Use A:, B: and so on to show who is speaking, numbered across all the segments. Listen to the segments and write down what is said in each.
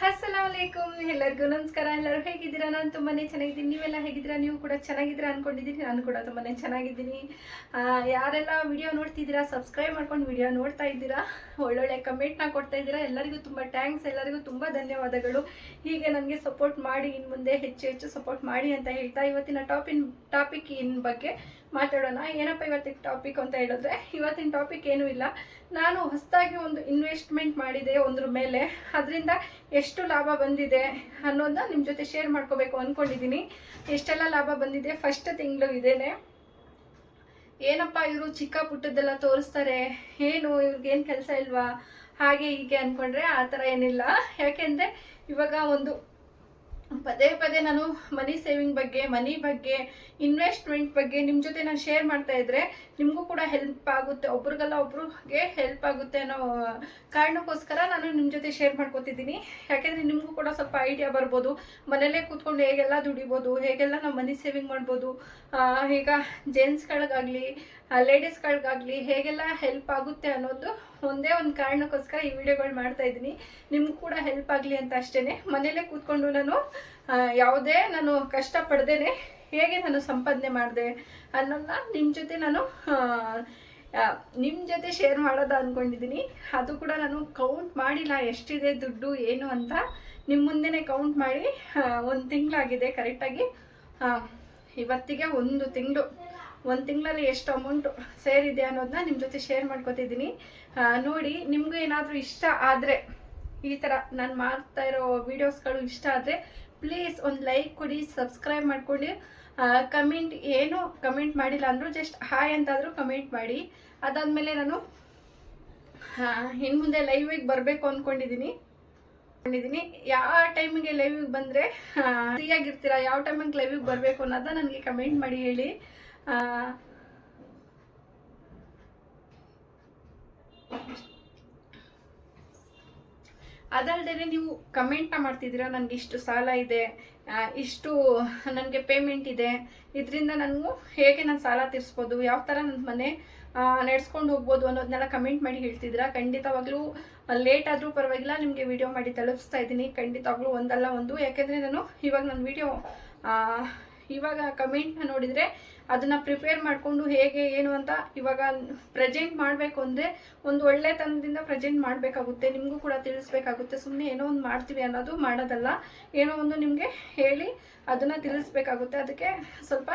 A: has ಅಲೈಕುಮ್ ಎಲ್ಲರಿಗೂ ನಮಸ್ಕಾರ. ಎಲ್ಲರೂ ಹೇಗಿದ್ದೀರಾ? ನಾನು ತುಂಬಾ ಚೆನ್ನಾಗಿದ್ದೀನಿ. ನೀವೆಲ್ಲ ಹೇಗಿದ್ದೀರಾ? ನೀವು ಕೂಡ ಚೆನ್ನಾಗಿದ್ದೀರಾ ಅನ್ಕೊಂಡಿದ್ದೀನಿ. ನಾನು ಕೂಡ ತುಂಬಾ ಚೆನ್ನಾಗಿದ್ದೀನಿ. ಯಾರೆಲ್ಲ ವಿಡಿಯೋ ನೋಡ್ತಿದ್ದೀರಾ ಸಬ್ಸ್ಕ್ರೈಬ್ ಮಾಡ್ಕೊಂಡು ವಿಡಿಯೋ ನೋಡ್ತಾ ಇದ್ದೀರಾ, ಒಳ್ಳೊಳ್ಳೆ ಕಮೆಂಟ್ನ ಕೊಡ್ತಾ ಇದ್ದೀರಾ, ಎಲ್ಲರಿಗೂ ತುಂಬ ಥ್ಯಾಂಕ್ಸ್ ಎಲ್ಲರಿಗೂ ತುಂಬ ಧನ್ಯವಾದಗಳು. ಹೀಗೆ ನನಗೆ ಸಪೋರ್ಟ್ ಮಾಡಿ ಇನ್ನು ಮುಂದೆ ಹೆಚ್ಚು ಹೆಚ್ಚು ಸಪೋರ್ಟ್ ಮಾಡಿ ಅಂತ ಹೇಳ್ತಾ ಇವತ್ತಿನ ಟಾಪಿನ್ ಟಾಪಿಕ್ ಇನ್ ಬಗ್ಗೆ ಮಾತಾಡೋಣ. ಏನಪ್ಪ ಇವತ್ತಿನ ಟಾಪಿಕ್ ಅಂತ ಹೇಳಿದ್ರೆ, ಇವತ್ತಿನ ಟಾಪಿಕ್ ಏನೂ ಇಲ್ಲ. ನಾನು ಹೊಸದಾಗಿ ಒಂದು ಇನ್ವೆಸ್ಟ್ಮೆಂಟ್ ಮಾಡಿದೆ, ಒಂದ್ರ ಮೇಲೆ. ಅದರಿಂದ ಎಷ್ಟು ಲಾಭ ಬಂದಿದೆ ಅನ್ನೋದನ್ನ ನಿಮ್ಮ ಜೊತೆ ಶೇರ್ ಮಾಡ್ಕೋಬೇಕು ಅಂದ್ಕೊಂಡಿದ್ದೀನಿ ಎಷ್ಟೆಲ್ಲ ಲಾಭ ಬಂದಿದೆ? ಫಸ್ಟ್ ತಿಂಗಳು ಇದೇನೆ. ಏನಪ್ಪ ಇವರು ಚಿಕ್ಕ ಪುಟ್ಟದ್ದೆಲ್ಲ ತೋರಿಸ್ತಾರೆ? ಏನು ಇವ್ರಿಗೇನು ಕೆಲಸ ಇಲ್ವಾ? ಹಾಗೆ ಹೀಗೆ ಅಂದ್ಕೊಂಡ್ರೆ ಆ ಥರ ಏನಿಲ್ಲ. ಯಾಕೆಂದರೆ ಇವಾಗ ಒಂದು ಪದೇ ಪದೇ ನಾನು ಮನಿ ಸೇವಿಂಗ್ ಬಗ್ಗೆ ಮನಿ ಬಗ್ಗೆ ಇನ್ವೆಸ್ಟ್ಮೆಂಟ್ ಬಗ್ಗೆ ನಿಮ್ಮ ಜೊತೆ ನಾನು ಶೇರ್ ಮಾಡ್ತಾ ಇದ್ರೆ ನಿಮಗೂ ಕೂಡ ಹೆಲ್ಪ್ ಆಗುತ್ತೆ. ಒಬ್ರಿಗೆಲ್ಲ ಒಬ್ರಿಗೆ ಹೆಲ್ಪ್ ಆಗುತ್ತೆ ಅನ್ನೋ ಕಾರಣಕ್ಕೋಸ್ಕರ ನಾನು ನಿಮ್ಮ ಜೊತೆ ಶೇರ್ ಮಾಡ್ಕೊತಿದ್ದೀನಿ. ಯಾಕೆಂದರೆ ನಿಮಗೂ ಕೂಡ ಸ್ವಲ್ಪ ಐಡಿಯಾ ಬರ್ಬೋದು. ಮನೇಲೇ ಕೂತ್ಕೊಂಡು ಹೇಗೆಲ್ಲ ದುಡಿಬೋದು, ಹೇಗೆಲ್ಲ ನಾವು ಮನಿ ಸೇವಿಂಗ್ ಮಾಡ್ಬೋದು ಈಗ ಜೆಂಟ್ಸ್ಗಳಿಗಾಗಲಿ ಲೇಡೀಸ್ಗಳಿಗಾಗಲಿ ಹೇಗೆಲ್ಲ ಹೆಲ್ಪ್ ಆಗುತ್ತೆ ಅನ್ನೋದು ಒಂದೇ ಒಂದು ಕಾರಣಕ್ಕೋಸ್ಕರ ಈ ವಿಡಿಯೋಗಳು ಮಾಡ್ತಾ ಇದ್ದೀನಿ. ನಿಮ್ಗೆ ಕೂಡ ಹೆಲ್ಪ್ ಆಗಲಿ ಅಂತ ಅಷ್ಟೇ ಮನೇಲೇ ಕೂತ್ಕೊಂಡು ನಾನು ಯಾವುದೇ ನಾನು ಕಷ್ಟಪಡ್ದೇನೆ ಹೇಗೆ ನಾನು ಸಂಪಾದನೆ ಮಾಡಿದೆ ಅನ್ನೋದನ್ನ ನಿಮ್ಮ ಜೊತೆ ನಾನು ನಿಮ್ಮ ಜೊತೆ ಶೇರ್ ಮಾಡೋದು ಅಂದ್ಕೊಂಡಿದ್ದೀನಿ ಅದು ಕೂಡ ನಾನು ಕೌಂಟ್ ಮಾಡಿಲ್ಲ ಎಷ್ಟಿದೆ, ದುಡ್ಡು, ಏನು ಅಂತ ನಿಮ್ಮ ಮುಂದೆನೇ ಕೌಂಟ್ ಮಾಡಿ ಒಂದು ತಿಂಗಳಾಗಿದೆ ಕರೆಕ್ಟಾಗಿ ಇವತ್ತಿಗೆ ಒಂದು ತಿಂಗಳು. ಒಂದು ತಿಂಗಳಲ್ಲಿ ಎಷ್ಟು ಅಮೌಂಟ್ ಸೇರಿದೆ ಅನ್ನೋದನ್ನ ನಿಮ್ಮ ಜೊತೆ ಶೇರ್ ಮಾಡ್ಕೊತಿದ್ದೀನಿ. ನೋಡಿ, ನಿಮಗೂ ಏನಾದರೂ ಇಷ್ಟ ಆದರೆ, ಈ ಥರ ನಾನು ಮಾಡ್ತಾ ಇರೋ ವೀಡಿಯೋಸ್ಗಳು ಇಷ್ಟ ಆದರೆ ಪ್ಲೀಸ್ ಒಂದು ಲೈಕ್ ಕೊಡಿ ಸಬ್ಸ್ಕ್ರೈಬ್ ಮಾಡ್ಕೊಂಡು. ಕಮೆಂಟ್ ಏನು ಕಮೆಂಟ್ ಮಾಡಿಲ್ಲ ಅಂದರೂ ಜಸ್ಟ್ ಹಾಯ್ ಅಂತಾದರೂ ಕಮೆಂಟ್ ಮಾಡಿ. ಅದಾದಮೇಲೆ ನಾನು ಇನ್ನು ಮುಂದೆ ಲೈವಿಗೆ ಬರಬೇಕು ಅಂದ್ಕೊಂಡಿದ್ದೀನಿ ಅಂದ್ಕೊಂಡಿದ್ದೀನಿ ಯಾವ ಟೈಮಿಗೆ ಲೈವಿಗೆ ಬಂದರೆ ಫ್ರೀಯಾಗಿರ್ತೀರಾ ಯಾವ ಟೈಮಿಗೆ ಲೈವಿಗೆ ಬರಬೇಕು ಅನ್ನೋದನ್ನ ನನಗೆ ಕಮೆಂಟ್ ಮಾಡಿ ಹೇಳಿ. ಅದಲ್ಲದೆ ನೀವು ಕಮೆಂಟ್ನ ಮಾಡ್ತಿದ್ದೀರಾ ನನಗೆ ಇಷ್ಟು ಸಾಲ ಇದೆ ಇಷ್ಟು ನನಗೆ ಪೇಮೆಂಟ್ ಇದೆ, ಇದರಿಂದ ನಾನು ಹೇಗೆ ನಾನು ಸಾಲ ತೀರಿಸ್ಬೋದು, ಯಾವ ಥರ ನನ್ನ ಮನೆ ನಡೆಸ್ಕೊಂಡು ಹೋಗ್ಬೋದು ಅನ್ನೋದನ್ನೆಲ್ಲ ಕಮೆಂಟ್ ಮಾಡಿ ಹೇಳ್ತಿದ್ದೀರಾ. ಖಂಡಿತವಾಗ್ಲೂ ಲೇಟ್ ಆದರೂ ಪರವಾಗಿಲ್ಲ, ನಿಮಗೆ ವಿಡಿಯೋ ಮಾಡಿ ತಲುಪಿಸ್ತಾ ಇದ್ದೀನಿ. ಖಂಡಿತವಾಗ್ಲೂ ಒಂದಲ್ಲ ಒಂದು. ಯಾಕೆಂದರೆ ನಾನು ಇವಾಗ ನನ್ನ ವಿಡಿಯೋ ಇವಾಗ ಕಮೆಂಟ್ನ ನೋಡಿದರೆ ಅದನ್ನು ಪ್ರಿಪೇರ್ ಮಾಡಿಕೊಂಡು ಹೇಗೆ, ಏನು ಅಂತ ಇವಾಗ ಪ್ರೆಸೆಂಟ್ ಮಾಡಬೇಕು ಅಂದರೆ ಒಂದು ಒಳ್ಳೆತನದಿಂದ ಪ್ರೆಸೆಂಟ್ ಮಾಡಬೇಕಾಗುತ್ತೆ. ನಿಮಗೂ ಕೂಡ ತಿಳಿಸ್ಬೇಕಾಗುತ್ತೆ. ಸುಮ್ಮನೆ ಏನೋ ಒಂದು ಮಾಡ್ತೀವಿ ಅನ್ನೋದು ಮಾಡೋದಲ್ಲ. ಏನೋ ಒಂದು ನಿಮಗೆ ಹೇಳಿ ಅದನ್ನು ತಿಳಿಸ್ಬೇಕಾಗುತ್ತೆ. ಅದಕ್ಕೆ ಸ್ವಲ್ಪ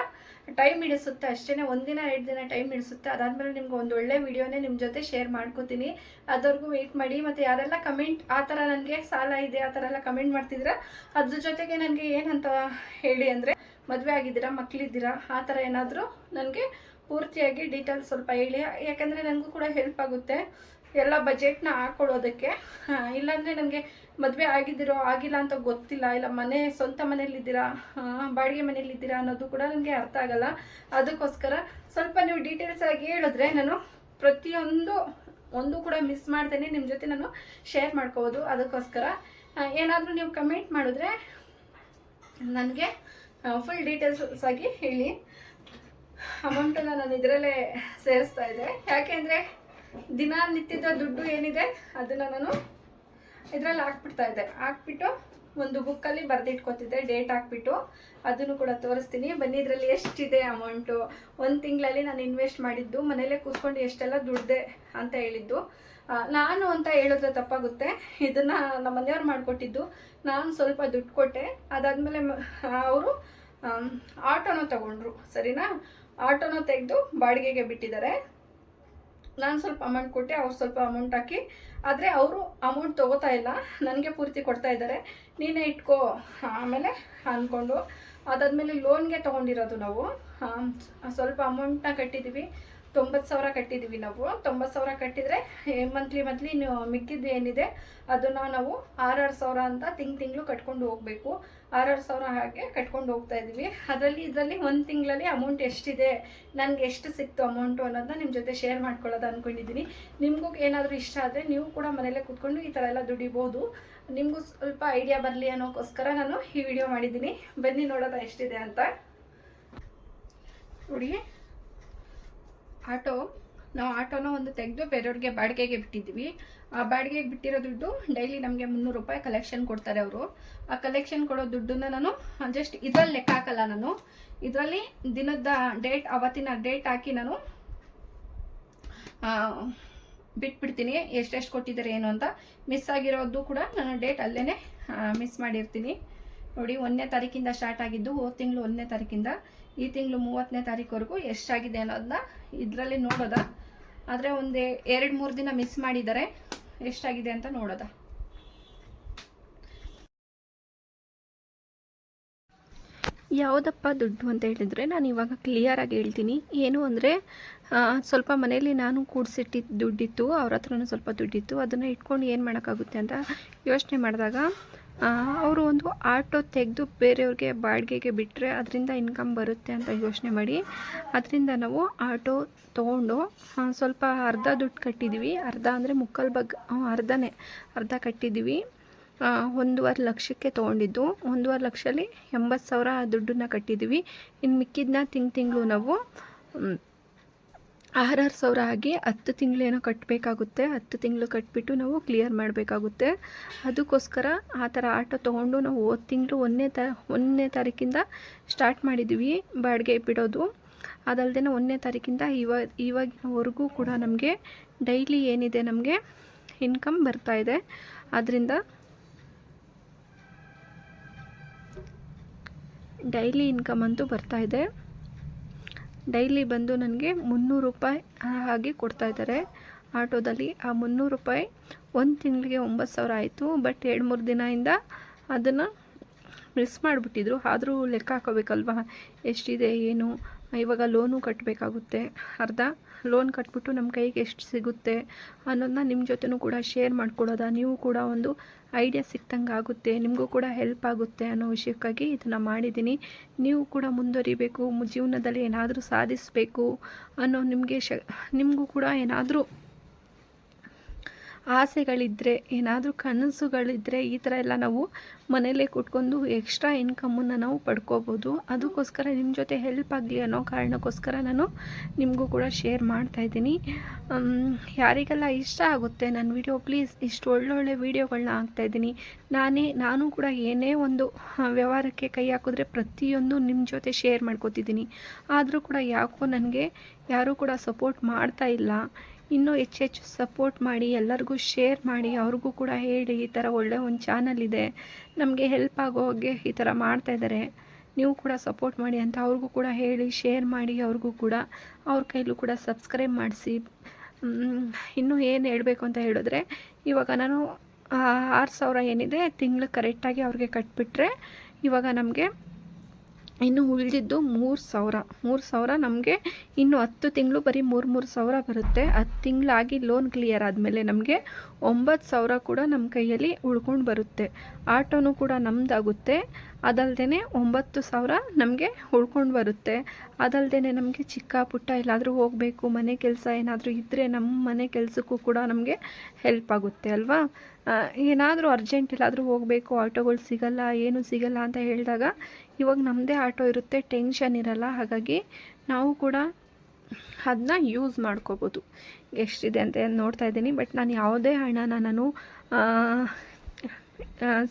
A: ಟೈಮ್ ಹಿಡಿಸುತ್ತೆ ಅಷ್ಟೇ ಒಂದಿನ ಎರಡು ದಿನ ಟೈಮ್ ಹಿಡಿಸುತ್ತೆ ಅದಾದಮೇಲೆ ನಿಮ್ಗೆ ಒಂದು ಒಳ್ಳೆ ವಿಡಿಯೋನೇ ನಿಮ್ಮ ಜೊತೆ ಶೇರ್ ಮಾಡ್ಕೋತೀನಿ. ಅದವ್ರಿಗೂ ವೆಯ್ಟ್ ಮಾಡಿ. ಮತ್ತೆ ಯಾರೆಲ್ಲ ಕಮೆಂಟ್ ಆ ಥರ ನನಗೆ ಸಾಲ ಇದೆ, ಆ ಥರ ಎಲ್ಲ ಕಮೆಂಟ್ ಮಾಡ್ತಿದ್ರೆ ಅದ್ರ ಜೊತೆಗೆ ನನಗೆ ಏನಂತ ಹೇಳಿ ಅಂದರೆ ಮದುವೆ ಆಗಿದ್ದೀರಾ ಮಕ್ಕಳಿದ್ದೀರಾ ಆ ಥರ ಏನಾದರೂ ನನಗೆ ಪೂರ್ತಿಯಾಗಿ ಡೀಟೇಲ್ಸ್ ಸ್ವಲ್ಪ ಹೇಳಿ. ಯಾಕಂದರೆ ನನಗೂ ಕೂಡ ಹೆಲ್ಪ್ ಆಗುತ್ತೆ ಎಲ್ಲ ಬಜೆಟ್ನ ಹಾಕ್ಕೊಳ್ಳೋದಕ್ಕೆ ಇಲ್ಲಾಂದರೆ ನನಗೆ ಮದುವೆ ಆಗಿದ್ದೀರೋ, ಆಗಿಲ್ಲ ಅಂತ ಗೊತ್ತಿಲ್ಲ, ಇಲ್ಲ ಮನೆ, ಸ್ವಂತ ಮನೇಲಿದ್ದೀರಾ ಬಾಡಿಗೆ ಮನೇಲಿದ್ದೀರಾ ಅನ್ನೋದು ಕೂಡ ನನಗೆ ಅರ್ಥ ಆಗಲ್ಲ. ಅದಕ್ಕೋಸ್ಕರ ಸ್ವಲ್ಪ ನೀವು ಡೀಟೇಲ್ಸ್ ಆಗಿ ಹೇಳಿದ್ರೆ ನಾನು ಪ್ರತಿಯೊಂದು, ಒಂದು ಕೂಡ ಮಿಸ್ ಮಾಡ್ತೇನೆ ನಿಮ್ಮ ಜೊತೆ ನಾನು ಶೇರ್ ಮಾಡ್ಕೋಬೋದು. ಅದಕ್ಕೋಸ್ಕರ ಏನಾದರೂ ನೀವು ಕಮೆಂಟ್ ಮಾಡಿದ್ರೆ ನನಗೆ ಫುಲ್ ಡೀಟೇಲ್ಸ್ ಆಗಿ ಹೇಳಿ. ಅಮೌಂಟನ್ನು ನಾನು ಇದರಲ್ಲೇ ಸೇರಿಸ್ತಾ ಇದ್ದೆ. ಯಾಕೆಂದರೆ ದಿನನಿತ್ಯದ ದುಡ್ಡು ಏನಿದೆ, ಅದನ್ನು ನಾನು ಇದರಲ್ಲಿ ಹಾಕ್ಬಿಡ್ತಾ ಇದ್ದೆ. ಹಾಕ್ಬಿಟ್ಟು ಒಂದು ಬುಕ್ಕಲ್ಲಿ ಬರೆದಿಟ್ಕೊತಿದ್ದೆ ಡೇಟ್ ಹಾಕ್ಬಿಟ್ಟು ಅದನ್ನು ಕೂಡ ತೋರಿಸ್ತೀನಿ. ಬನ್ನಿ, ಇದರಲ್ಲಿ ಎಷ್ಟಿದೆ ಅಮೌಂಟು ಒಂದು ತಿಂಗಳಲ್ಲಿ ನಾನು ಇನ್ವೆಸ್ಟ್ ಮಾಡಿದ್ದು ಮನೇಲೇ ಕೂತ್ಕೊಂಡು ಎಷ್ಟೆಲ್ಲ ದುಡ್ದೆ ಅಂತ ಹೇಳಿದ್ದು. ನಾನು ಅಂತ ಹೇಳಿದ್ರೆ ತಪ್ಪಾಗುತ್ತೆ. ಇದನ್ನು ನಮ್ಮ ಮನೆಯವ್ರು ಮಾಡಿಕೊಟ್ಟಿದ್ದು. ನಾನು ಸ್ವಲ್ಪ ದುಡ್ಡು ಕೊಟ್ಟೆ. ಅದಾದಮೇಲೆ ಅವರು ಆಟೋನ ತಗೊಂಡ್ರು. ಸರಿನಾ? ಆಟೋನ ತೆಗೆದು ಬಾಡಿಗೆಗೆ ಬಿಟ್ಟಿದ್ದಾರೆ. ನಾನು ಸ್ವಲ್ಪ ಅಮೌಂಟ್ ಕೊಟ್ಟೆ, ಅವ್ರು ಸ್ವಲ್ಪ ಅಮೌಂಟ್ ಹಾಕಿ ಆದರೆ ಅವರು ಅಮೌಂಟ್ ತೊಗೋತಾ ಇಲ್ಲ. ನನಗೆ ಪೂರ್ತಿ ಕೊಡ್ತಾ ಇದ್ದಾರೆ ನೀನೇ ಇಟ್ಕೋ. ಆಮೇಲೆ ಅಂದ್ಕೊಂಡು ಅದಾದಮೇಲೆ ಲೋನ್ಗೆ ತೊಗೊಂಡಿರೋದು ನಾವು. ಸ್ವಲ್ಪ ಅಮೌಂಟ್ನ ಕಟ್ಟಿದ್ದೀವಿ ತೊಂಬತ್ತು ಸಾವಿರ ಕಟ್ಟಿದ್ದೀವಿ ನಾವು. ತೊಂಬತ್ತು ಸಾವಿರ ಕಟ್ಟಿದರೆ ಮಂತ್ಲಿ ಮಂತ್ಲಿ ಮಿಕ್ಕಿದ್ದು ಏನಿದೆ, ಅದನ್ನು ನಾವು ಆರಾರು ಸಾವಿರ ಅಂತ ತಿಂಗ್ ತಿಂಗಳು ಕಟ್ಕೊಂಡು ಹೋಗಬೇಕು. ಆರಾರು ಸಾವಿರ ಹಾಗೆ ಕಟ್ಕೊಂಡು ಹೋಗ್ತಾ ಇದ್ದೀವಿ. ಅದರಲ್ಲಿ ಇದರಲ್ಲಿ ಒಂದು ತಿಂಗಳಲ್ಲಿ ಅಮೌಂಟ್ ಎಷ್ಟಿದೆ, ನನಗೆ ಎಷ್ಟು ಸಿಕ್ತು ಅಮೌಂಟು ಅನ್ನೋದನ್ನ ನಿಮ್ಮ ಜೊತೆ ಶೇರ್ ಮಾಡ್ಕೊಳ್ಳೋದು ಅಂದ್ಕೊಂಡಿದ್ದೀನಿ ನಿಮಗೂ ಏನಾದರೂ ಇಷ್ಟ ಆದರೆ ನೀವು ಕೂಡ ಮನೆಯಲ್ಲೇ ಕೂತ್ಕೊಂಡು ಈ ಥರ ಎಲ್ಲ ದುಡಿಬೋದು. ನಿಮಗೂ ಸ್ವಲ್ಪ ಐಡಿಯಾ ಬರಲಿ ಅನ್ನೋಕ್ಕೋಸ್ಕರ ನಾನು ಈ ವಿಡಿಯೋ ಮಾಡಿದ್ದೀನಿ. ಬನ್ನಿ ನೋಡೋದ ಎಷ್ಟಿದೆ ಅಂತ. ನೋಡಿ, ಆಟೋ ನಾವು ಆಟೋನ ಒಂದು ತೆಗೆದು ಬೇರೆಯವ್ರಿಗೆ ಬಾಡಿಗೆಗೆ ಬಿಟ್ಟಿದ್ವಿ ಆ ಬಾಡಿಗೆಗೆ ಬಿಟ್ಟಿರೋ ದುಡ್ಡು ಡೈಲಿ ನಮಗೆ ಮುನ್ನೂರು ರೂಪಾಯಿ ಕಲೆಕ್ಷನ್ ಕೊಡ್ತಾರೆ ಅವರು. ಆ ಕಲೆಕ್ಷನ್ ಕೊಡೋ ದುಡ್ಡನ್ನ ನಾನು ಜಸ್ಟ್ ಇದರಲ್ಲಿ ಲೆಕ್ಕ ಹಾಕಲ್ಲ ನಾನು. ಇದರಲ್ಲಿ ದಿನದ ಡೇಟ್ ಅವತ್ತಿನ ಡೇಟ್ ಹಾಕಿ ನಾನು ಬಿಟ್ಬಿಡ್ತೀನಿ. ಎಷ್ಟೆಷ್ಟು ಕೊಟ್ಟಿದ್ದಾರೆ ಏನು ಅಂತ ಮಿಸ್ ಆಗಿರೋದು ಕೂಡ ನಾನು ಡೇಟ್ ಅಲ್ಲೇ ಮಿಸ್ ಮಾಡಿರ್ತೀನಿ. ನೋಡಿ, ಒಂದನೇ ತಾರೀಕಿಂದ ಸ್ಟಾರ್ಟ್ ಆಗಿದ್ದು, ಹೋದ ತಿಂಗಳು ಒಂದನೇ ತಾರೀಕಿಂದ, ಈ ತಿಂಗಳು ಮೂವತ್ತನೇ ತಾರೀಕುವರೆಗೂ ಎಷ್ಟಾಗಿದೆ ಅನ್ನೋದನ್ನ ಇದರಲ್ಲಿ ನೋಡೋದ? ಆದರೆ ಒಂದು ಎರಡು ಮೂರು ದಿನ ಮಿಸ್ ಮಾಡಿದ್ದಾರೆ ಎಷ್ಟಾಗಿದೆ ಅಂತ ನೋಡೋದ.
B: ಯಾವುದಪ್ಪ ದುಡ್ಡು ಅಂತ ಹೇಳಿದರೆ ನಾನು ಇವಾಗ ಕ್ಲಿಯರಾಗಿ ಹೇಳ್ತೀನಿ. ಏನು ಅಂದರೆ ಸ್ವಲ್ಪ ಮನೆಯಲ್ಲಿ ನಾನು ಕೂಡಿಸಿಟ್ಟಿದ್ದು ದುಡ್ಡಿತ್ತು, ಅವ್ರ ಹತ್ರನೂ ಸ್ವಲ್ಪ ದುಡ್ಡಿತ್ತು, ಅದನ್ನು ಇಟ್ಕೊಂಡು ಏನು ಮಾಡೋಕ್ಕಾಗುತ್ತೆ ಅಂತ ಯೋಚನೆ ಮಾಡಿದಾಗ ಅವರು ಒಂದು ಆಟೋ ತೆಗೆದು ಬೇರೆಯವ್ರಿಗೆ ಬಾಡಿಗೆಗೆ ಬಿಟ್ಟರೆ ಅದರಿಂದ ಇನ್ಕಮ್ ಬರುತ್ತೆ ಅಂತ ಯೋಚನೆ ಮಾಡಿ ಅದರಿಂದ ನಾವು ಆಟೋ ತೊಗೊಂಡು ಸ್ವಲ್ಪ ಅರ್ಧ ದುಡ್ಡು ಕಟ್ಟಿದ್ದೀವಿ ಅರ್ಧ ಅಂದರೆ ಮುಕ್ಕಲ್ ಬಗ್ ಅರ್ಧನೇ ಅರ್ಧ ಕಟ್ಟಿದ್ವಿ. ಆ, ಒಂದೂವರೆ ಲಕ್ಷಕ್ಕೆ ತೊಗೊಂಡಿದ್ದು. ಒಂದೂವರೆ ಲಕ್ಷದಲ್ಲಿ ಎಂಬತ್ತು ಸಾವಿರ ದುಡ್ಡನ್ನ ಕಟ್ಟಿದ್ದೀವಿ ಇನ್ನು ಮಿಕ್ಕಿದ್ದನ್ನ ತಿಂಗ್ ತಿಂಗಳು ನಾವು ಆರಾರು ಸಾವಿರ ಆಗಿ ಹತ್ತು ತಿಂಗಳೇನೋ ಕಟ್ಟಬೇಕಾಗುತ್ತೆ ಹತ್ತು ತಿಂಗಳು ಕಟ್ಬಿಟ್ಟು ನಾವು ಕ್ಲಿಯರ್ ಮಾಡಬೇಕಾಗುತ್ತೆ. ಅದಕ್ಕೋಸ್ಕರ ಆ ಥರ ಆಟೋ ತೊಗೊಂಡು ನಾವು ಹೋದ ತಿಂಗಳು ಒಂದನೇ ತ, ಒಂದನೇ ತಾರೀಕಿಂದ ಸ್ಟಾರ್ಟ್ ಮಾಡಿದ್ವಿ ಬಾಡಿಗೆ ಬಿಡೋದು. ಅದಲ್ಲದೆ ಒಂದನೇ ತಾರೀಕಿಂದ ಇವಾಗ ಇವಾಗಿನವರೆಗೂ ಕೂಡ ನಮಗೆ ಡೈಲಿ ಏನಿದೆ ನಮಗೆ ಇನ್ಕಮ್ ಬರ್ತಾ ಇದೆ. ಅದರಿಂದ ಡೈಲಿ ಇನ್ಕಮ್ ಅಂತೂ ಬರ್ತಾ ಇದೆ. ಡೈಲಿ ಬಂದು ನನಗೆ ಮುನ್ನೂರು ರೂಪಾಯಿ ಹಾಗೆ ಕೊಡ್ತಾ ಇದ್ದಾರೆ. ಆಟೋದಲ್ಲಿ ಆ ಮುನ್ನೂರು ರೂಪಾಯಿ ಒಂದು ತಿಂಗಳಿಗೆ ಒಂಬತ್ತು ಸಾವಿರ ಆಯಿತು, ಬಟ್ ಎರಡು ಮೂರು ದಿನದಿಂದ ಅದನ್ನು ಮಿಸ್ ಮಾಡಿಬಿಟ್ಟಿದ್ರು. ಆದರೂ ಲೆಕ್ಕ ಹಾಕೋಬೇಕಲ್ವಾ? ಎಷ್ಟಿದೆ, ಏನು? ಇವಾಗ ಲೋನು ಕಟ್ಟಬೇಕಾಗುತ್ತೆ ಅರ್ಧ ಲೋನ್ ಕಟ್ಬಿಟ್ಟು ನಮ್ಮ ಕೈಗೆ ಎಷ್ಟು ಸಿಗುತ್ತೆ ಅನ್ನೋದನ್ನ ನಿಮ್ಮ ಜೊತೆನೂ ಕೂಡ ಶೇರ್ ಮಾಡ್ಕೊಳ್ಳೋದ ನೀವು ಕೂಡ ಒಂದು ಐಡಿಯಾ ಸಿಕ್ತಂಗೆ ಆಗುತ್ತೆ, ನಿಮಗೂ ಕೂಡ ಹೆಲ್ಪ್ ಆಗುತ್ತೆ ಅನ್ನೋ ವಿಷಯಕ್ಕಾಗಿ ಇದನ್ನು ಮಾಡಿದ್ದೀನಿ ನೀವು ಕೂಡ ಮುಂದುವರಿಬೇಕು, ಜೀವನದಲ್ಲಿ ಏನಾದರೂ ಸಾಧಿಸಬೇಕು ಅನ್ನೋ ನಿಮಗೆ ಶ ನಿಮಗೂ ಕೂಡ ಏನಾದರೂ ಆಸೆಗಳಿದ್ದರೆ ಏನಾದರೂ ಕನಸುಗಳಿದ್ದರೆ ಈ ಥರ ಎಲ್ಲ ನಾವು ಮನೇಲೇ ಕುಟ್ಕೊಂಡು ಎಕ್ಸ್ಟ್ರಾ ಇನ್ಕಮನ್ನು ನಾವು ಪಡ್ಕೋಬೋದು. ಅದಕ್ಕೋಸ್ಕರ ನಿಮ್ಮ ಜೊತೆ ಹೆಲ್ಪ್ ಆಗಲಿ ಅನ್ನೋ ಕಾರಣಕ್ಕೋಸ್ಕರ ನಾನು ನಿಮಗೂ ಕೂಡ ಶೇರ್ ಮಾಡ್ತಾಯಿದ್ದೀನಿ ಯಾರಿಗೆಲ್ಲ ಇಷ್ಟ ಆಗುತ್ತೆ ನನ್ನ ವಿಡಿಯೋ ಪ್ಲೀಸ್ ಇಷ್ಟು ಒಳ್ಳೊಳ್ಳೆ ವೀಡಿಯೋಗಳನ್ನ ಹಾಕ್ತಾಯಿದ್ದೀನಿ ನಾನೇ, ನಾನು ಕೂಡ ಏನೇ ಒಂದು ವ್ಯವಹಾರಕ್ಕೆ ಕೈ ಹಾಕಿದ್ರೆ ಪ್ರತಿಯೊಂದು ನಿಮ್ಮ ಜೊತೆ ಶೇರ್ ಮಾಡ್ಕೋತಿದ್ದೀನಿ. ಆದರೂ ಕೂಡ ಯಾಕೋ ನನಗೆ ಯಾರೂ ಕೂಡ ಸಪೋರ್ಟ್ ಮಾಡ್ತಾ ಇಲ್ಲ. ಇನ್ನೂ ಹೆಚ್ಚು ಹೆಚ್ಚು ಸಪೋರ್ಟ್ ಮಾಡಿ, ಎಲ್ಲರಿಗೂ ಶೇರ್ ಮಾಡಿ, ಅವ್ರಿಗೂ ಕೂಡ ಹೇಳಿ ಈ ಥರ ಒಳ್ಳೆ ಒಂದು ಚಾನಲ್ ಇದೆ. ನಮಗೆ ಹೆಲ್ಪ್ ಆಗೋ ಹಾಗೆ ಈ ಥರ ಮಾಡ್ತಾಯಿದ್ದಾರೆ ನೀವು ಕೂಡ ಸಪೋರ್ಟ್ ಮಾಡಿ ಅಂತ ಅವ್ರಿಗೂ ಕೂಡ ಹೇಳಿ ಶೇರ್ ಮಾಡಿ, ಅವ್ರಿಗೂ ಕೂಡ ಅವ್ರ ಕೈಲೂ ಕೂಡ ಸಬ್ಸ್ಕ್ರೈಬ್ ಮಾಡಿಸಿ. ಇನ್ನೂ ಏನು ಹೇಳಬೇಕು ಅಂತ ಹೇಳಿದ್ರೆ, ಇವಾಗ ನಾನು ಆರು ಸಾವಿರ ಏನಿದೆ, ತಿಂಗಳು ಕರೆಕ್ಟಾಗಿ ಅವ್ರಿಗೆ ಕಟ್ಬಿಟ್ರೆ, ಇವಾಗ ನಮಗೆ ಇನ್ನು ಉಳಿದಿದ್ದು ಮೂರು ಸಾವಿರ. ಮೂರು ಸಾವಿರ ನಮಗೆ ಇನ್ನು ಹತ್ತು ತಿಂಗಳು ಬರೀ ಮೂರು ಮೂರು ಸಾವಿರ ಬರುತ್ತೆ. ಹತ್ತು ತಿಂಗಳಾಗಿ ಲೋನ್ ಕ್ಲಿಯರ್ ಆದಮೇಲೆ ನಮಗೆ ಒಂಬತ್ತು ಸಾವಿರ ಕೂಡ ನಮ್ಮ ಕೈಯಲ್ಲಿ ಉಳ್ಕೊಂಡು ಬರುತ್ತೆ. ಆಟೋನು ಕೂಡ ನಮ್ಮದಾಗುತ್ತೆ ಅದಲ್ಲದೆ ಒಂಬತ್ತು ಸಾವಿರ ನಮಗೆ ಉಳ್ಕೊಂಡು ಬರುತ್ತೆ. ಅದಲ್ಲದೆ ನಮಗೆ ಚಿಕ್ಕ ಪುಟ್ಟ ಎಲ್ಲಾದರೂ ಹೋಗಬೇಕು, ಮನೆ ಕೆಲಸ ಏನಾದರೂ ಇದ್ದರೆ ನಮ್ಮ ಮನೆ ಕೆಲಸಕ್ಕೂ ಕೂಡ ನಮಗೆ ಹೆಲ್ಪ್ ಆಗುತ್ತೆ ಅಲ್ವಾ? ಏನಾದರೂ ಅರ್ಜೆಂಟ್ ಎಲ್ಲಾದರೂ ಹೋಗಬೇಕು, ಆಟೋಗಳು ಸಿಗಲ್ಲ, ಏನು ಸಿಗಲ್ಲ ಅಂತ ಹೇಳಿದಾಗ ಇವಾಗ ನಮ್ಮದೇ ಆಟೋ ಇರುತ್ತೆ ಟೆನ್ಷನ್ ಇರಲ್ಲ. ಹಾಗಾಗಿ ನಾವು ಕೂಡ ಅದನ್ನ ಯೂಸ್ ಮಾಡ್ಕೋಬೋದು. ಎಷ್ಟಿದೆ ಅಂತ ನೋಡ್ತಾ ಇದ್ದೀನಿ ಬಟ್ ನಾನು ಯಾವುದೇ ಹಣನ ನಾನು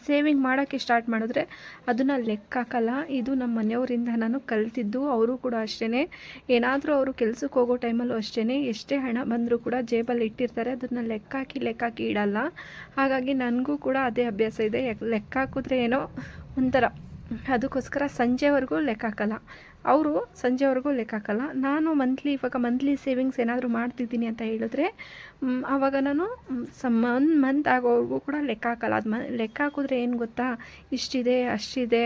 B: ಸೇವಿಂಗ್ ಮಾಡೋಕ್ಕೆ ಸ್ಟಾರ್ಟ್ ಮಾಡಿದ್ರೆ ಅದನ್ನು ಲೆಕ್ಕ ಹಾಕಲ್ಲ. ಇದು ನಮ್ಮ ಮನೆಯವರಿಂದ ನಾನು ಕಲ್ತಿದ್ದು. ಅವರು ಕೂಡ ಅಷ್ಟೇ ಏನಾದರೂ ಅವರು ಕೆಲಸಕ್ಕೆ ಹೋಗೋ ಟೈಮಲ್ಲೂ ಅಷ್ಟೇ ಎಷ್ಟೇ ಹಣ ಬಂದರೂ ಕೂಡ ಜೇಬಲ್ಲಿ ಇಟ್ಟಿರ್ತಾರೆ. ಅದನ್ನು ಲೆಕ್ಕ ಹಾಕಿ ಲೆಕ್ಕ ಹಾಕಿ ಇಡಲ್ಲ. ಹಾಗಾಗಿ ನನಗೂ ಕೂಡ ಅದೇ ಅಭ್ಯಾಸ ಇದೆ. ಲೆಕ್ಕ ಹಾಕಿದ್ರೆ ಏನೋ ಒಂಥರ. ಅದಕ್ಕೋಸ್ಕರ ಸಂಜೆವರೆಗೂ ಲೆಕ್ಕ ಹಾಕಲ್ಲ. ಅವರು ಸಂಜೆವರೆಗೂ ಲೆಕ್ಕ ಹಾಕಲ್ಲ. ನಾನು ಮಂತ್ಲಿ ಇವಾಗ ಮಂತ್ಲಿ ಸೇವಿಂಗ್ಸ್ ಏನಾದರೂ ಮಾಡ್ತಿದ್ದೀನಿ ಅಂತ ಹೇಳಿದ್ರೆ ಆವಾಗ ನಾನು ಸಮ್ ಒನ್ ಮಂತ್ ಆಗೋವರೆಗೂ ಕೂಡ ಲೆಕ್ಕ ಹಾಕಲ್ಲ. ಅದು ಮ, ಲೆಕ್ಕ ಹಾಕಿದ್ರೆ ಏನು ಗೊತ್ತಾ? ಇಷ್ಟಿದೆ, ಅಷ್ಟಿದೆ.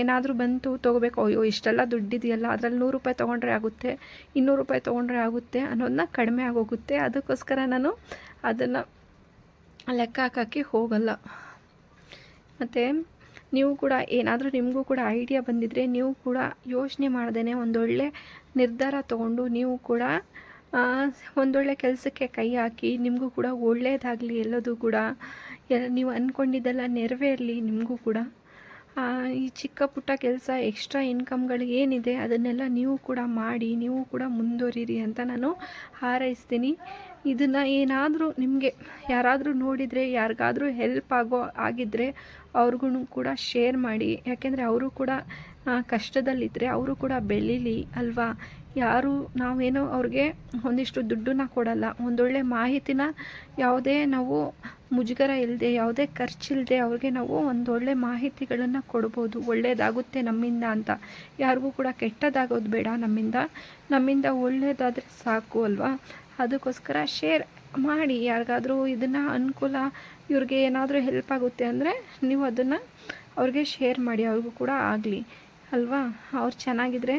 B: ಏನಾದರೂ ಬಂತು, ತೊಗೋಬೇಕು. ಅಯ್ಯೋ, ಇಷ್ಟೆಲ್ಲ ದುಡ್ಡಿದೆಯಲ್ಲ. ಅದರಲ್ಲಿ ನೂರು ರೂಪಾಯಿ ತೊಗೊಂಡ್ರೆ ಆಗುತ್ತೆ, ಇನ್ನೂರು ರೂಪಾಯಿ ತೊಗೊಂಡ್ರೆ ಆಗುತ್ತೆ ಅನ್ನೋದನ್ನ ಕಡಿಮೆ ಆಗೋಗುತ್ತೆ. ಅದಕ್ಕೋಸ್ಕರ ನಾನು ಅದನ್ನು ಲೆಕ್ಕ ಹಾಕೋಕ್ಕೆ ಹೋಗಲ್ಲ. ಮತ್ತು ನೀವು ಕೂಡ ಏನಾದರೂ ನಿಮಗೂ ಕೂಡ ಐಡಿಯಾ ಬಂದಿದ್ದರೆ ನೀವು ಕೂಡ ಯೋಚನೆ ಮಾಡ್ದೇ ಒಂದೊಳ್ಳೆ ನಿರ್ಧಾರ ತಗೊಂಡು ನೀವು ಕೂಡ ಒಂದೊಳ್ಳೆ ಕೆಲಸಕ್ಕೆ ಕೈ ಹಾಕಿ ನಿಮಗೂ ಕೂಡ ಒಳ್ಳೆಯದಾಗಲಿ ಎಲ್ಲದೂ ಕೂಡ. ನೀವು ಅಂದ್ಕೊಂಡಿದ್ದೆಲ್ಲ ನೆರವೇರಲಿ ನಿಮಗೂ ಕೂಡ. ಈ ಚಿಕ್ಕ ಪುಟ್ಟ ಕೆಲಸ ಎಕ್ಸ್ಟ್ರಾ ಇನ್ಕಮ್ಗಳು ಏನಿದೆ, ಅದನ್ನೆಲ್ಲ ನೀವು ಕೂಡ ಮಾಡಿ, ನೀವು ಕೂಡ ಮುಂದುವರಿರಿ ಅಂತ ನಾನು ಹಾರೈಸ್ತೀನಿ. ಇದನ್ನು ಏನಾದರೂ ನಿಮಗೆ ಯಾರಾದರೂ ನೋಡಿದರೆ, ಯಾರಿಗಾದರೂ ಹೆಲ್ಪ್ ಆಗೋ ಆಗಿದ್ದರೆ ಅವ್ರಿಗೂ ಕೂಡ ಶೇರ್ ಮಾಡಿ. ಯಾಕೆಂದರೆ ಅವರು ಕೂಡ ಕಷ್ಟದಲ್ಲಿದ್ದರೆ ಅವರು ಕೂಡ ಬೆಳೀಲಿ, ಅಲ್ವಾ? ಯಾರು, ನಾವೇನೋ ಅವ್ರಿಗೆ ಒಂದಿಷ್ಟು ದುಡ್ಡನ್ನ ಕೊಡಲ್ಲ. ಒಂದೊಳ್ಳೆ ಮಾಹಿತಿನ ಯಾವುದೇ ನಾವು ಮುಜುಗರ ಇಲ್ಲದೆ ಯಾವುದೇ ಖರ್ಚಿಲ್ಲದೆ ಅವ್ರಿಗೆ ನಾವು ಒಂದೊಳ್ಳೆ ಮಾಹಿತಿಗಳನ್ನು ಕೊಡ್ಬೋದು. ಒಳ್ಳೆಯದಾಗುತ್ತೆ ನಮ್ಮಿಂದ ಅಂತ. ಯಾರಿಗೂ ಕೂಡ ಕೆಟ್ಟದಾಗೋದು ಬೇಡ ನಮ್ಮಿಂದ. ನಮ್ಮಿಂದ ಒಳ್ಳೆಯದಾದರೆ ಸಾಕು ಅಲ್ವಾ? ಅದಕ್ಕೋಸ್ಕರ ಶೇರ್ ಮಾಡಿ. ಯಾರಿಗಾದರೂ ಇದನ್ನು ಅನುಕೂಲ, ಇವ್ರಿಗೆ ಏನಾದರೂ ಹೆಲ್ಪ್ ಆಗುತ್ತೆ ಅಂದರೆ ನೀವು ಅದನ್ನು ಅವ್ರಿಗೆ ಶೇರ್ ಮಾಡಿ. ಅವ್ರಿಗೂ ಕೂಡ ಆಗಲಿ. ಅಲ್ವಾ? ಅವ್ರು ಚೆನ್ನಾಗಿದ್ರೆ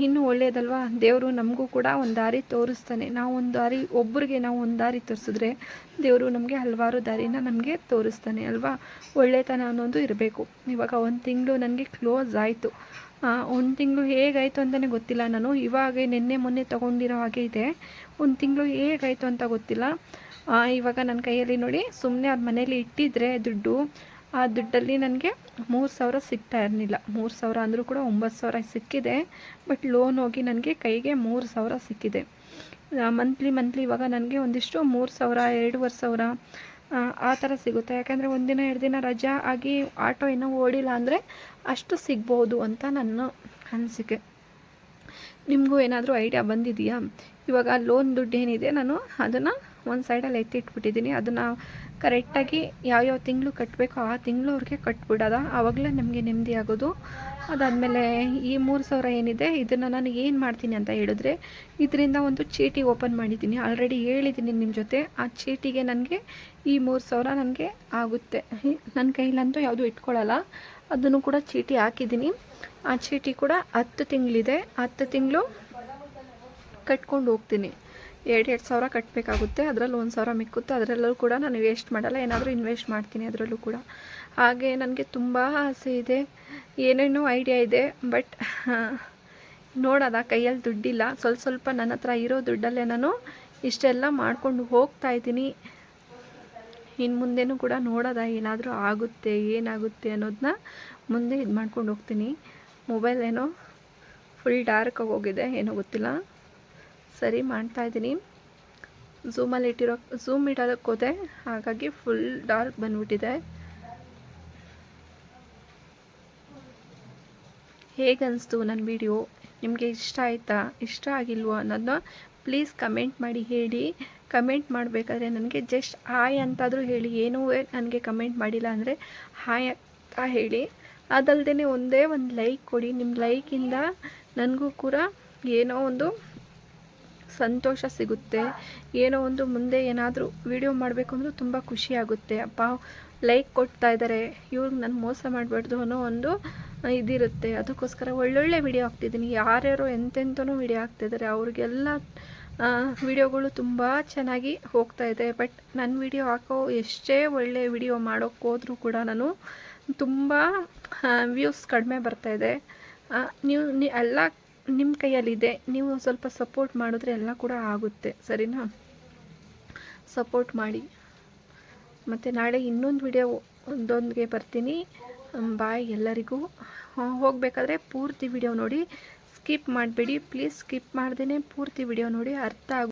B: ಇನ್ನೂ ಒಳ್ಳೆಯದಲ್ವಾ ದೇವರು ನಮಗೂ ಕೂಡ ಒಂದು ದಾರಿ ತೋರಿಸ್ತಾನೆ. ನಾವು ಒಂದು ದಾರಿ ಒಬ್ಬರಿಗೆ ನಾವು ಒಂದು ದಾರಿ ತೋರಿಸಿದ್ರೆ ದೇವರು ನಮಗೆ ಹಲವಾರು ದಾರಿನ ನಮಗೆ ತೋರಿಸ್ತಾನೆ ಅಲ್ವಾ? ಒಳ್ಳೆತನ ಅನ್ನೋದು ಇರಬೇಕು. ಇವಾಗ ಒಂದು ತಿಂಗಳು ನನಗೆ ಕ್ಲೋಸ್ ಆಯಿತು. ಒಂದು ತಿಂಗಳು ಹೇಗಾಯಿತು ಅಂತಲೇ ಗೊತ್ತಿಲ್ಲ. ನಾನು ಇವಾಗ ನಿನ್ನೆ ಮೊನ್ನೆ ತೊಗೊಂಡಿರೋ ಹಾಗೆ ಇದೆ. ಒಂದು ತಿಂಗಳು ಹೇಗಾಯಿತು ಅಂತ ಗೊತ್ತಿಲ್ಲ. ಇವಾಗ ನನ್ನ ಕೈಯಲ್ಲಿ ನೋಡಿ ಸುಮ್ಮನೆ ಅದು ಮನೇಲಿ ಇಟ್ಟಿದ್ರೆ ದುಡ್ಡು ಆ ದುಡ್ಡಲ್ಲಿ ನನಗೆ ಮೂರು ಸಾವಿರ ಸಿಗ್ತಾ ಇರಲಿಲ್ಲ. ಮೂರು ಸಾವಿರ ಅಂದರೂ ಕೂಡ ಒಂಬತ್ತು ಸಾವಿರ ಸಿಕ್ಕಿದೆ. ಬಟ್ ಲೋನ್ ಹೋಗಿ ನನಗೆ ಕೈಗೆ ಮೂರು ಸಾವಿರ ಸಿಕ್ಕಿದೆ. ಮಂತ್ಲಿ ಮಂತ್ಲಿ ಇವಾಗ ನನಗೆ ಒಂದಿಷ್ಟು ಮೂರು ಸಾವಿರ ಎರಡೂವರೆ ಸಾವಿರ ಆ, ಥರ ಸಿಗುತ್ತೆ. ಯಾಕಂದರೆ ಒಂದಿನ ಎರಡು ದಿನ ರಜಾ ಆಗಿ ಆಟೋ ಏನೋ ಓಡಿಲ್ಲ ಅಂದರೆ ಅಷ್ಟು ಸಿಗ್ಬೋದು ಅಂತ ನನ್ನ ಅನಿಸಿಕೆ. ನಿಮಗೂ ಏನಾದರೂ ಐಡಿಯಾ ಬಂದಿದೆಯಾ? ಇವಾಗ ಲೋನ್ ದುಡ್ಡು ಏನಿದೆ ನಾನು ಅದನ್ನು ಒಂದು ಸೈಡಲ್ಲಿ ಎತ್ತಿಟ್ಬಿಟ್ಟಿದ್ದೀನಿ ಅದನ್ನು ಕರೆಕ್ಟಾಗಿ ಯಾವ್ಯಾವ ತಿಂಗಳು ಕಟ್ಟಬೇಕೋ ಆ ತಿಂಗಳು ಅವ್ರಿಗೆ ಕಟ್ಬಿಡೋದ. ಆವಾಗಲೇ ನಮಗೆ ನೆಮ್ಮದಿ ಆಗೋದು. ಅದಾದಮೇಲೆ ಈ ಮೂರು ಸಾವಿರ ಏನಿದೆ, ಇದನ್ನು ನಾನು ಏನು ಮಾಡ್ತೀನಿ ಅಂತ ಹೇಳಿದ್ರೆ, ಇದರಿಂದ ಒಂದು ಚೀಟಿ ಓಪನ್ ಮಾಡಿದ್ದೀನಿ ಆಲ್ರೆಡಿ ಹೇಳಿದ್ದೀನಿ ನಿಮ್ಮ ಜೊತೆ. ಆ ಚೀಟಿಗೆ ನನಗೆ ಈ ಮೂರು ಸಾವಿರ ನನಗೆ ಆಗುತ್ತೆ. ನನ್ನ ಕೈಲಂತೂ ಯಾವುದೂ ಇಟ್ಕೊಳ್ಳಲ್ಲ ಅದನ್ನು ಕೂಡ ಚೀಟಿ ಹಾಕಿದ್ದೀನಿ ಆ ಚೀಟಿ ಕೂಡ ಹತ್ತು ತಿಂಗಳಿದೆ. ಹತ್ತು ತಿಂಗಳು ಕಟ್ಕೊಂಡು ಹೋಗ್ತೀನಿ. ಎರಡು ಎರಡು ಸಾವಿರ ಕಟ್ಟಬೇಕಾಗುತ್ತೆ ಅದರಲ್ಲಿ ಒಂದು ಸಾವಿರ ಮಿಕ್ಕುತ್ತೆ, ಅದರಲ್ಲೂ ಕೂಡ ನಾನು ವೇಸ್ಟ್ ಮಾಡಲ್ಲ, ಏನಾದರೂ ಇನ್ವೆಸ್ಟ್ ಮಾಡ್ತೀನಿ ಅದರಲ್ಲೂ ಕೂಡ. ಹಾಗೆ ನನಗೆ ತುಂಬ ಆಸೆ ಇದೆ, ಏನೇನೋ ಐಡಿಯಾ ಇದೆ ಬಟ್ ನೋಡೋದ, ಕೈಯಲ್ಲಿ ದುಡ್ಡಿಲ್ಲ. ಸ್ವಲ್ಪ ಸ್ವಲ್ಪ ನನ್ನ ಹತ್ರ ಇರೋ ದುಡ್ಡಲ್ಲೇ ನಾನು ಇಷ್ಟೆಲ್ಲ ಮಾಡಿಕೊಂಡು ಹೋಗ್ತಾ ಇದ್ದೀನಿ. ಇನ್ನು ಮುಂದೆನೂ ಕೂಡ ನೋಡೋದ, ಏನಾದರೂ ಆಗುತ್ತೆ, ಏನಾಗುತ್ತೆ ಅನ್ನೋದನ್ನ ಮುಂದೆ ಇದು ಮಾಡ್ಕೊಂಡು ಹೋಗ್ತೀನಿ. ಮೊಬೈಲ್ ಏನೋ ಫುಲ್ ಡಾರ್ಕ್ ಹೋಗಿದೆ, ಏನೋ ಗೊತ್ತಿಲ್ಲ. ಸರಿ ಮಾಡ್ತಾಯಿದ್ದೀನಿ ಝೂಮಲ್ಲಿ ಇಟ್ಟಿರೋ ಝೂಮ್ ಇಡೋದಕ್ಕೆ ಹೋದೆ. ಹಾಗಾಗಿ ಫುಲ್ ಡಾರ್ಕ್ ಬಂದ್ಬಿಟ್ಟಿದೆ. ಹೇಗನ್ನಿಸ್ತು ನನ್ನ ವಿಡಿಯೋ ನಿಮಗೆ ಇಷ್ಟ ಆಯಿತಾ? ಇಷ್ಟ ಆಗಿಲ್ವೋ ಅನ್ನೋದನ್ನ ಪ್ಲೀಸ್ ಕಮೆಂಟ್ ಮಾಡಿ ಹೇಳಿ. ಕಮೆಂಟ್ ಮಾಡಬೇಕಾದ್ರೆ ನನಗೆ ಜಸ್ಟ್ ಹಾಯ್ ಅಂತಾದರೂ ಹೇಳಿ. ಏನೂ ನನಗೆ ಕಮೆಂಟ್ ಮಾಡಿಲ್ಲ ಅಂದರೆ ಹಾಯ್ ಅಂತ ಹೇಳಿ. ಅದಲ್ಲದೆ ಒಂದೇ ಒಂದು ಲೈಕ್ ಕೊಡಿ. ನಿಮ್ಮ ಲೈಕಿಂದ ನನಗೂ ಕೂಡ ಏನೋ ಒಂದು ಸಂತೋಷ ಸಿಗುತ್ತೆ. ಏನೋ ಒಂದು ಮುಂದೆ ಏನಾದರೂ ವಿಡಿಯೋ ಮಾಡಬೇಕು ಅಂದರೂ ತುಂಬ ಖುಷಿ ಆಗುತ್ತೆ. ಅಪ್ಪ ಲೈಕ್ ಕೊಡ್ತಾ ಇದ್ದಾರೆ ಇವ್ರಿಗೆ ನಾನು ಮೋಸ ಮಾಡಬಾರ್ದು ಅನ್ನೋ ಒಂದು ಇದಿರುತ್ತೆ. ಅದಕ್ಕೋಸ್ಕರ ಒಳ್ಳೊಳ್ಳೆ ವಿಡಿಯೋ ಹಾಕ್ತಿದ್ದೀನಿ. ಯಾರ್ಯಾರು ಎಂತೆಂಥನೋ ವಿಡಿಯೋ ಹಾಕ್ತಿದ್ದಾರೆ ಅವ್ರಿಗೆಲ್ಲ ವಿಡಿಯೋಗಳು ತುಂಬ ಚೆನ್ನಾಗಿ ಹೋಗ್ತಾ ಇದೆ. ಬಟ್ ನನ್ನ ವಿಡಿಯೋ ಹಾಕೋ ಎಷ್ಟೇ ಒಳ್ಳೆ ವಿಡಿಯೋ ಮಾಡೋಕ್ಕೆ ಹೋದರೂ ಕೂಡ ನಾನು ತುಂಬ ವ್ಯೂಸ್ ಕಡಿಮೆ ಬರ್ತಾಯಿದೆ ನೀವು ಎಲ್ಲ ನಿಮ್ಮ ಕೈಯಲ್ಲಿದೆ ನೀವು ಸ್ವಲ್ಪ ಸಪೋರ್ಟ್ ಮಾಡಿದ್ರೆ ಎಲ್ಲ ಕೂಡ ಆಗುತ್ತೆ, ಸರಿನಾ? ಸಪೋರ್ಟ್ ಮಾಡಿ. ಮತ್ತು ನಾಳೆ ಇನ್ನೊಂದು ವಿಡಿಯೋ ಒಂದೊಂದಿಗೆ ಬರ್ತೀನಿ. ಬಾಯ್ ಎಲ್ಲರಿಗೂ. ಹೋಗಬೇಕಾದ್ರೆ ಪೂರ್ತಿ ವಿಡಿಯೋ ನೋಡಿ ಸ್ಕಿಪ್ ಮಾಡಬೇಡಿ. ಪ್ಲೀಸ್ ಸ್ಕಿಪ್ ಮಾಡ್ದೇ ಪೂರ್ತಿ ವಿಡಿಯೋ ನೋಡಿ, ಅರ್ಥ ಆಗುತ್ತೆ.